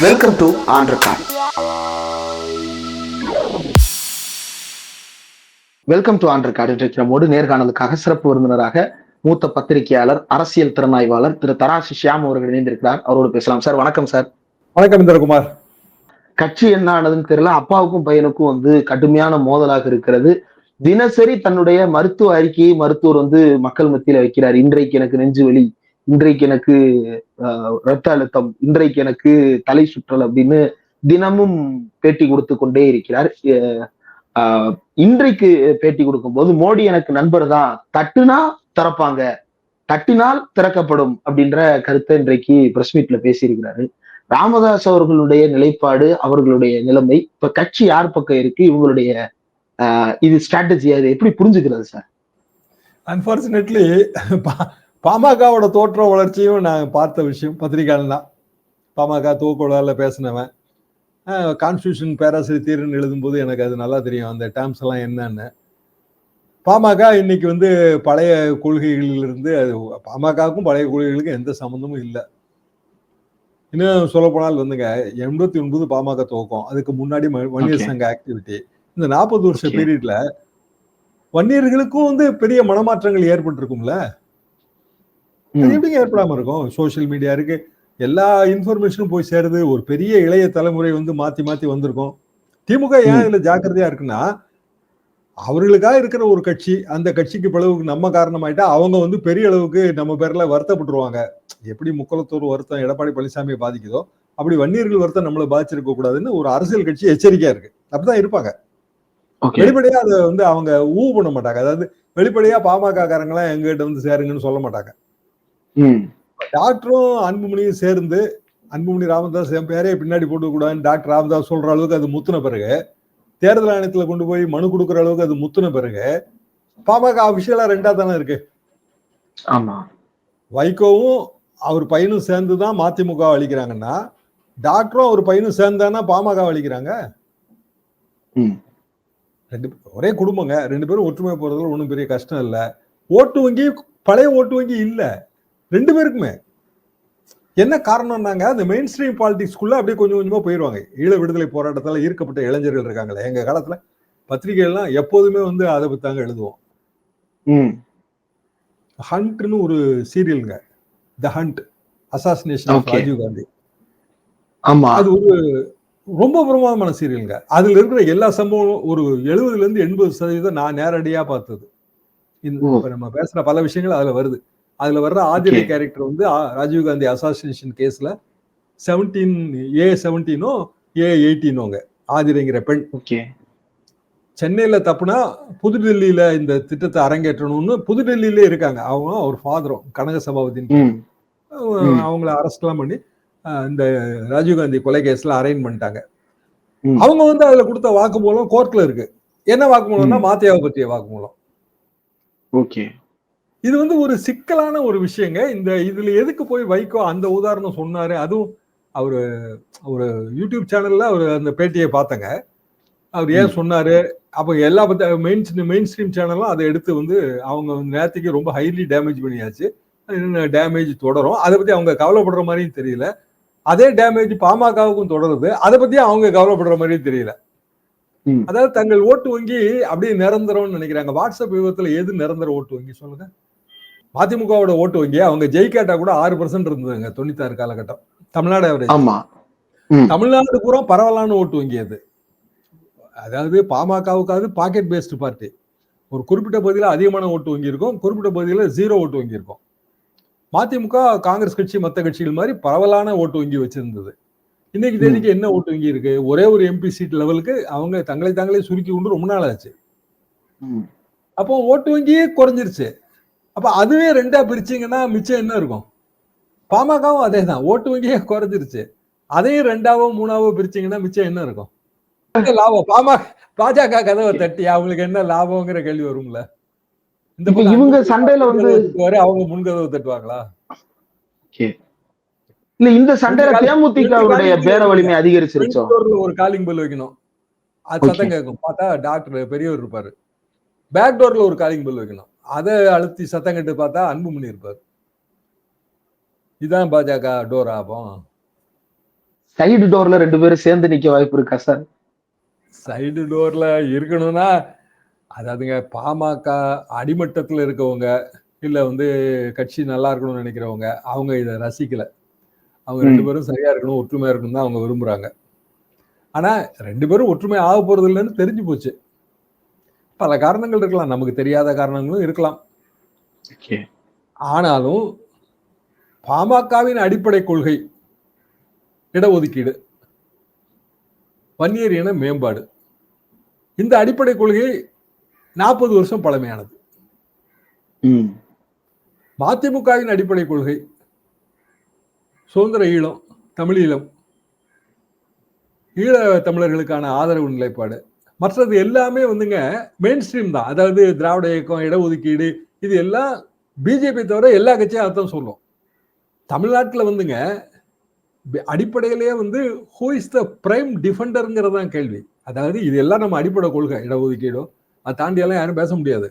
Welcome to record welcome to இன்றைக்கு நம்மோடு நேர்காணலுக்காக சிறப்பு விருந்தினராக மூத்த பத்திரிகையாளர் அரசியல் திறனாய்வாளர் திரு தராசி ஷியாம் அவர்கள் இணைந்திருக்கிறார். அவரோடு பேசலாம். சார் வணக்கம் சார். வணக்கம் இந்திரகுமார். கட்சி என்ன ஆனதுன்னு தெரியல. அப்பாவுக்கும் பையனுக்கும் வந்து கடுமையான மோதலாக இருக்கிறது. தினசரி தன்னுடைய மருத்துவ அறிக்கையை மருத்துவர் வந்து மக்கள் மத்தியில வைக்கிறார். இன்றைக்கு எனக்கு நெஞ்சு வலி. இன்றைக்கு எனக்கு ரத்த அழுத்தம் இன்றைக்கு எனக்கு தலை சுற்றல் அப்படின்னு தினமும் பேட்டி கொடுத்து கொண்டே இருக்கிறார். அஹ், ஆஹ், இன்றைக்கு பேட்டி கொடுக்கும்போது மோடி எனக்கு நண்பர் தான் தட்டுனா திறப்பாங்க தட்டினால் திறக்கப்படும் அப்படின்ற கருத்தை இன்றைக்கு பிரஸ் மீட்ல பேசியிருக்கிறாரு. ராமதாஸ் அவர்களுடைய நிலைப்பாடு அவர்களுடைய நிலைமை இப்ப கட்சி யார் பக்கம் இருக்கு இவங்களுடைய ஆஹ், இது ஸ்ட்ராட்டஜி அது எப்படி புரிஞ்சுக்கிறது சார் அன்பார்ச்சுனேட்லி பாமகவோட தோற்ற வளர்ச்சியும் நான் பார்த்த விஷயம் பத்திரிகையாளர் தான். பாமக தூக்கோடால பேசினவன். கான்ஸ்டியூஷன் பேராசிரியர் தீர்ன்னு எழுதும்போது எனக்கு அது நல்லா தெரியும். அந்த டேர்ம்ஸ் எல்லாம் என்னன்னு. பாமக இன்னைக்கு வந்து பழைய கொள்கைகளிலிருந்து அது பாமகவுக்கும் பழைய கொள்கைகளுக்கும் எந்த சம்மந்தமும் இல்லை. இன்னும் சொல்ல போனால் வந்துங்க எண்பத்தி ஒன்பது பாமக துவக்கம். அதுக்கு முன்னாடி ம- வன்னியர். சங்க ஆக்டிவிட்டி இந்த நாற்பது வருஷ. பீரியட்ல வன்னியர்களுக்கும் வந்து பெரிய மனமாற்றங்கள் ஏற்பட்டிருக்கும்ல? அது எப்படிங்க ஏற்படாம இருக்கும்? சோஷியல் மீடியா இருக்கு. எல்லா இன்ஃபர்மேஷனும் போய் சேருது. ஒரு பெரிய இளைய தலைமுறை வந்து மாத்தி மாத்தி வந்திருக்கும். திமுக ஏன். இதுல ஜாக்கிரதையா இருக்குன்னா அவர்களுக்காக இருக்கிற ஒரு கட்சி அந்த கட்சிக்கு பிளவுக்கு நம்ம காரணமாயிட்டா அவங்க வந்து பெரிய அளவுக்கு நம்ம பேர்ல வருத்தப்பட்டுருவாங்க. எப்படி முக்கலத்தூர் வருத்தம் எடப்பாடி பழனிசாமியை பாதிக்குதோ அப்படி வன்னியர்கள் வருத்தம் நம்மளை பாதிச்சிருக்க கூடாதுன்னு ஒரு அரசியல் கட்சி எச்சரிக்கையா இருக்கு. அப்படிதான் இருப்பாங்க. வெளிப்படையா அதை வந்து அவங்க ஊ பண்ண மாட்டாங்க. அதாவது வெளிப்படையா பாமக காரங்களாம் எங்ககிட்ட வந்து சேருங்கன்னு சொல்ல மாட்டாங்க. டாக்டரும் அன்புமணியும் சேர்ந்து அன்புமணி ராமதாஸ் என் பேரே பின்னாடி போட்டு கூடாதுன்னு டாக்டர் ராமதாஸ் சொல்ற அளவுக்கு அது முத்துன பிறகு தேர்தல் ஆணையத்துல கொண்டு போய் மனு கொடுக்குற அளவுக்கு அது முத்துன பிறகு பாமக அபிஷியலா ரெண்டா தானே இருக்கு. ஆமா. வைகோவும் அவர் பையனும் சேர்ந்து தான் மதிமுக அளிக்கிறாங்கன்னா டாக்டரும் அவர் பையனும் சேர்ந்தானா பாமக அளிக்கிறாங்க ம், ரெண்டு ஒரே குடும்பங்க. ரெண்டு பேரும் ஒற்றுமை போறதுல ஒன்றும் பெரிய கஷ்டம் இல்லை. ஓட்டு வங்கி பழைய ஓட்டு வங்கி இல்ல. ரெண்டு பேருக்குமே. என்ன காரணம்னாங்க அந்த மெயின் ஸ்ட்ரீம் பாலிடிக்ஸ்குள்ள அப்படியே கொஞ்சம் கொஞ்சமா போயிடுவாங்க ஈழ விடுதலை போராட்டத்தால ஈர்க்கப்பட்ட இளைஞர்கள் இருக்காங்களே எங்க காலத்துல பத்திரிகைகள்லாம் எப்போதுமே வந்து அதை பத்தி தாங்க எழுதுவோம் ஹண்ட்னு ஒரு சீரியலுங்க. The hunt assassination of. Rajiv Gandhi ஆமா. அது ஒரு ரொம்ப பிரமாதமான சீரியலுங்க. அதுல இருக்கிற எல்லா சம்பவம் ஒரு எழுபதுல இருந்து எண்பது சதவீதம் நான் நேரடியா பார்த்தது. இந்த நம்ம பேசுற பல விஷயங்கள் அதுல வருது. அதுல வர்ற ஆதிரை. கேரக்டர் வந்து ராஜீவ் காந்தி அசாசினேஷன் கேஸ்ல செவன்டீன் ஏ செவன்டீனோ ஏ எயிட்டீனோங்க ஆதிரைங்கிற பெண். சென்னையில தப்புனா புதுடெல்லியில இந்த திட்டத்தை அரங்கேற்றணும்னு புதுடெல்லியிலே இருக்காங்க. அவங்க ஒரு ஃபாதரும் கனக சபாபதியின். அவங்கள அரெஸ்ட்லாம் பண்ணி இந்த ராஜீவ்காந்தி கொலை கேஸ்ல அரைன் பண்ணிட்டாங்க. அவங்க வந்து அதுல கொடுத்த வாக்குமூலம் கோர்ட்ல இருக்கு. என்ன வாக்குமூலம்னா மாத்தியாவை பற்றிய வாக்குமூலம். ஓகே இது வந்து ஒரு சிக்கலான ஒரு விஷயங்க. இந்த இதுல எதுக்கு போய் வைகோ அந்த உதாரணம் சொன்னாரு? அதுவும் அவரு ஒரு யூடியூப் சேனல்ல அவர் அந்த பேட்டியை பார்த்தங்க. அவர் ஏன் சொன்னாரு? அப்ப எல்லா பத்த மெயின் மெயின் ஸ்ட்ரீம் சேனலும் அதை எடுத்து வந்து அவங்க நேரத்துக்கு ரொம்ப ஹைலி டேமேஜ் பண்ணியாச்சு. என்ன டேமேஜ் தொடரும்? அதை பத்தி அவங்க கவலைப்படுற மாதிரியும் தெரியல. அதே டேமேஜ் பாமகவுக்கும் தொடருது. அதை பத்தி அவங்க கவலைப்படுற மாதிரியும் தெரியல. அதாவது தங்கள் ஓட்டு வங்கி அப்படியே நிரந்தரம்னு நினைக்கிறாங்க. வாட்ஸ்அப் விபத்துல எது நிரந்தர ஓட்டு வங்கி? சொல்லுங்க. மதிமுகவோட ஓட்டு வங்கி அவங்க ஜெயிக்காட்டா கூட ஆறு பர்சன்ட் இருந்ததுங்க தொண்ணூத்தாறு காலகட்டம். தமிழ்நாடு average. ஆமா. தமிழ்நாடு பூரா பரவலான ஓட்டு வங்கி அது. அதாவது பாமகவுக்காவது பாக்கெட் பேஸ்டு பார்ட்டி ஒரு குறிப்பிட்ட பகுதியில் அதிகமான ஓட்டு வங்கி இருக்கும் குறிப்பிட்ட பகுதியில் ஜீரோ ஓட்டு வங்கி இருக்கும். மதிமுக காங்கிரஸ் கட்சி மற்ற கட்சிகள் மாதிரி பரவலான ஓட்டு வங்கி வச்சிருந்தது. இன்னைக்கு தேதிக்கு என்ன ஓட்டு வங்கி இருக்கு? ஒரே ஒரு எம்பி சீட் லெவலுக்கு அவங்க தங்களை தாங்களே சுருக்கி கொண்டு ரொம்ப நாள் ஆச்சு. அப்போ ஓட்டு வங்கியே குறைஞ்சிருச்சு. அப்ப அதுவே ரெண்டா பிரிச்சீங்கன்னா மிச்சம் என்ன இருக்கும்? பாமகவும் அதே தான் ஓட்டு வங்கியே குறைஞ்சிருச்சு. அதையும் ரெண்டாவோ மூணாவோ பிரிச்சீங்கன்னா மிச்சம் என்ன இருக்கும்? லாபம். பாமக பாஜக கதவை தட்டி அவங்களுக்கு என்ன லாபம்ங்கிற கேள்வி வரும்ல. இந்த இவங்க சண்டையில வந்து அவங்க முன் கதவை தட்டுவாங்களா? இல்ல இந்த சண்டையில ரெண்டு காலி- தேமுதிக ரெண்டு அவருடைய காலி பேர வலிமை அதிகரிச்சிருச்சோ? ஒரு காலிங் பெல் வைக்கணும். அது. சத்தம் கேட்கும். பார்த்தா டாக்டர் பெரியவர் இருப்பாரு. பேக் டோர்ல ஒரு காலிங் பெல் வைக்கணும். அதை அழுத்தி சத்தம் கட்டு பார்த்தா அன்புமணி இருப்பார். இதான் பாஜக டோர் ஆபம் சைடு டோர்ல ரெண்டு பேரும் சேர்ந்து நிக்க வாய்ப்பு இருக்கா சார் சைடு டோர்ல இருக்கணும்னா அதாவதுங்க பாமக அடிமட்டத்தில் இருக்கவங்க இல்ல வந்து கட்சி நல்லா இருக்கணும்னு நினைக்கிறவங்க அவங்க இதை ரசிக்கல. அவங்க ரெண்டு. பேரும் சரியா இருக்கணும் ஒற்றுமையா இருக்கணும் தான் அவங்க விரும்புறாங்க. ஆனா ரெண்டு பேரும் ஒற்றுமை ஆக போறது இல்லைன்னு தெரிஞ்சு போச்சு. பல காரணங்கள் இருக்கலாம். நமக்கு தெரியாத காரணங்களும் இருக்கலாம். ஆனாலும் பாமகவின் அடிப்படை கொள்கை இடஒதுக்கீடு வன்னியர் இன மேம்பாடு இந்த அடிப்படை கொள்கை நாற்பது வருஷம் பழமையானது. மதிமுகவின் அடிப்படை கொள்கை சுதந்திர ஈழம் தமிழீழம் ஈழ தமிழர்களுக்கான ஆதரவு நிலைப்பாடு மற்றது எல்லாமே வந்துங்க மெயின் ஸ்ட்ரீம் தான். அதாவது திராவிட இயக்கம் இடஒதுக்கீடு இது எல்லாம் பிஜேபி தவிர எல்லா கட்சியும் அதான் சொல்லும். தமிழ்நாட்டில் வந்துங்க அடிப்படையிலேயே வந்து ஹூ இஸ் த பிரைம் டிஃபெண்டருங்கிறது தான் கேள்வி. அதாவது இது எல்லாம் நம்ம அடிப்படை கொள்கை இடஒதுக்கீடும் அதை தாண்டி எல்லாம் யாரும் பேச முடியாது.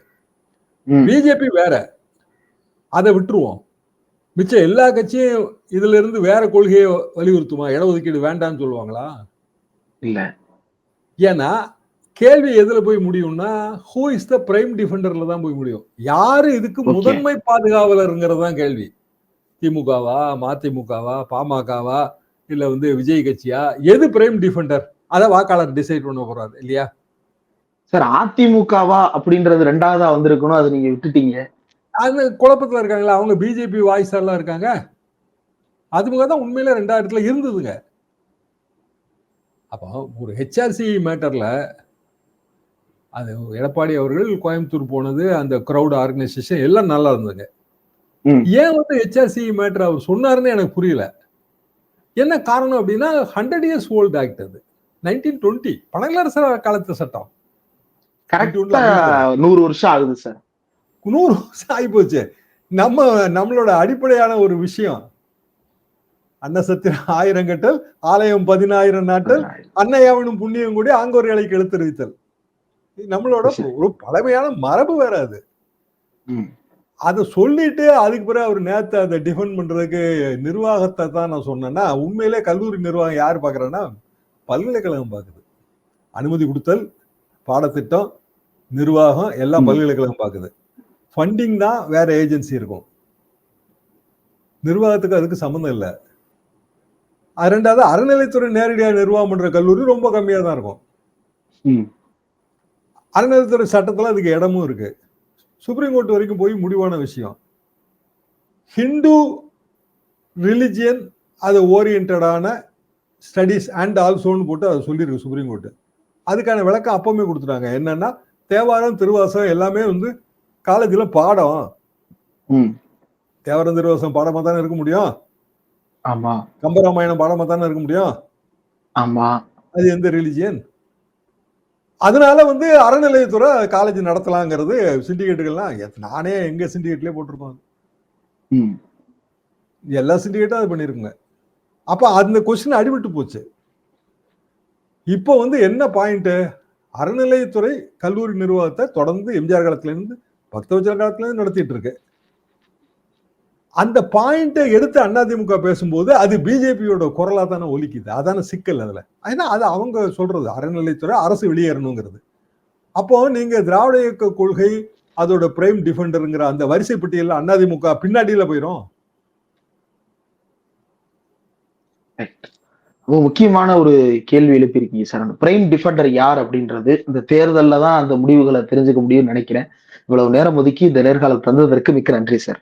பிஜேபி வேற. அதை விட்டுருவோம். மிச்சம் எல்லா கட்சியும் இதுல இருந்து வேற கொள்கையை வலியுறுத்துமா? இடஒதுக்கீடு வேண்டாம்னு சொல்லுவாங்களா? இல்ல. ஏன்னா கேள்வி எதுல போய் முடியும்னா ஹூ இஸ் த பிரைம் டிஃபெண்டர்ல தான் போய் முடியும். யாரு இதுக்கு. முதன்மை பாதுகாவலருங்கிறது தான் கேள்வி. திமுகவா மதிமுகவா பாமகவா இல்ல வந்து விஜய் கட்சியா? எது பிரைம் டிஃபெண்டர் அதை வாக்காளர் டிசைட் பண்ண போறாரு இல்லையா? சார் அதிமுகவா அப்படின்றது ரெண்டாவதா வந்திருக்கணும் அதை நீங்க விட்டுட்டீங்க. அந்த குழப்பத்துல இருக்காங்களா? அவங்க பிஜேபி வாய்ஸ் எல்லாம் இருக்காங்க. அதிமுக தான் உண்மையில ரெண்டாயிரத்துல இருந்ததுங்க. அப்போ ஒரு ஹெச்ஆர்சி மேட்டர்ல அது எடப்பாடி அவர்கள் கோயம்புத்தூர் போனது அந்த கிரௌட் ஆர்கனைசேஷன் எல்லாம் நல்லா இருந்ததுங்க. ஏன் வந்து ஹெச்ஆர்சி மேட்டர் அவர் சொன்னாருன்னு எனக்கு புரியல. என்ன காரணம் அப்படின்னா ஹண்ட்ரட் இயர்ஸ் ஓல்டு ஆக்ட் அது. நைன்டீன் டுவெண்ட்டி பனகலரசர் காலத்து சட்டம். நூறு வருஷம் ஆகுது சார் நூறு வருஷம் ஆகிப்போச்சு. நம்ம நம்மளோட அடிப்படையான ஒரு விஷயம். அன்னசத்திரம் ஆயிரம் கட்டல் ஆலயம் பதினாயிரம் நாட்டல் அன்னையாவனும் புண்ணியம் கூடி ஆங்கோர் இலைக்கு எழுத்தறிவித்தல். நம்மளோட ஒரு பழமையான மரபு வேற அது. அதை சொல்லிட்டு அதுக்கு பிறகு அவர் நேத்து அதை டிஃபெண்ட் பண்றதுக்கு நிர்வாகத்தை தான் நான் சொன்னேன்னா உண்மையிலே கல்லூரி நிர்வாகம் யார் பாக்குறேன்னா பல்கலைக்கழகம் பாக்குது அனுமதி கொடுத்தல் பாடத்திட்டம் நிர்வாகம் எல்லாம். பல்கலைக்கழகம் பாக்குது ஃபண்டிங் தான் வேற ஏஜென்சி இருக்கும். நிர்வாகத்துக்கு அதுக்கு சம்மந்தம் இல்லை. ரெண்டாவது அறநிலைத்துறை நேரடியாக நிர்வாகம் பண்ற கல்லூரி ரொம்ப கம்மியா தான் இருக்கும். அறநிலைத்துறை சட்டத்துல அதுக்கு இடமும் இருக்கு. சுப்ரீம் கோர்ட் வரைக்கும் போய் முடிவான விஷயம். ஹிந்து ரிலிஜியன் அது ஓரியன்டான ஸ்டடீஸ் அண்ட் ஆல்சோன்னு போட்டு அதை சொல்லியிருக்கு சுப்ரீம் கோர்ட் அதுக்கான விளக்கம் அப்பவுமே கொடுத்துட்டாங்க. என்னன்னா தேவாரம் திருவாசகம் எல்லாமே வந்து காலேஜில் பாடம். ம். தேவாரம் திருவாசகம் பாடமா தானே இருக்க முடியும்? ஆமா. கம்பராமாயணம் பாடமா தானே இருக்க முடியும்? ஆமா. அது எந்த ரிலிஜியன் அதனால வந்து அறநிலையத்துறை காலேஜ் நடத்தலாங்கிறது சிண்டிகேட்டுகள்லாம் நானே எங்க சிண்டிகேட்லயே போட்டிருக்கோம். ம். எல்லா சிண்டிகேட்டும் அது பண்ணிருக்குங்க. அப்ப அந்த கொஸ்டின் அடிபட்டு போச்சு. இப்போ வந்து என்ன பாயிண்ட் அறநிலையத்துறை கல்லூரி நிர்வாகத்தை தொடர்ந்து எம்ஜிஆர் காலத்துல இருந்து பக்தவச்சர காலத்துல இருந்து நடத்திட்டு இருக்கு. அந்த பாயிண்ட்டை எடுத்து அதிமுக பேசும்போது அது பிஜேபியோட குரலா தானே ஒலிக்குது. அதான சிக்கல் அதில். ஏன்னா அது அவங்க சொல்றது. அறநிலைத்துறை அரசு வெளியேறணுங்கிறது. அப்போ நீங்க திராவிட இயக்க கொள்கை அதோட பிரைம் டிஃபெண்டருங்கிற அந்த வரிசை பட்டியலில் அதிமுக பின்னாடியில போயிடும் ரொம்ப முக்கியமான ஒரு கேள்வி எழுப்பியிருக்கீங்க சார். அந்த பிரைம் டிஃபெண்டர் யார் அப்படின்றது இந்த தேர்தலில் தான் அந்த முடிவுகளை தெரிஞ்சுக்க முடியும்னு நினைக்கிறேன். இவ்வளவு நேரம் ஒதுக்கி இந்த நேர்காலம் தந்ததற்கு மிக்க நன்றி சார்.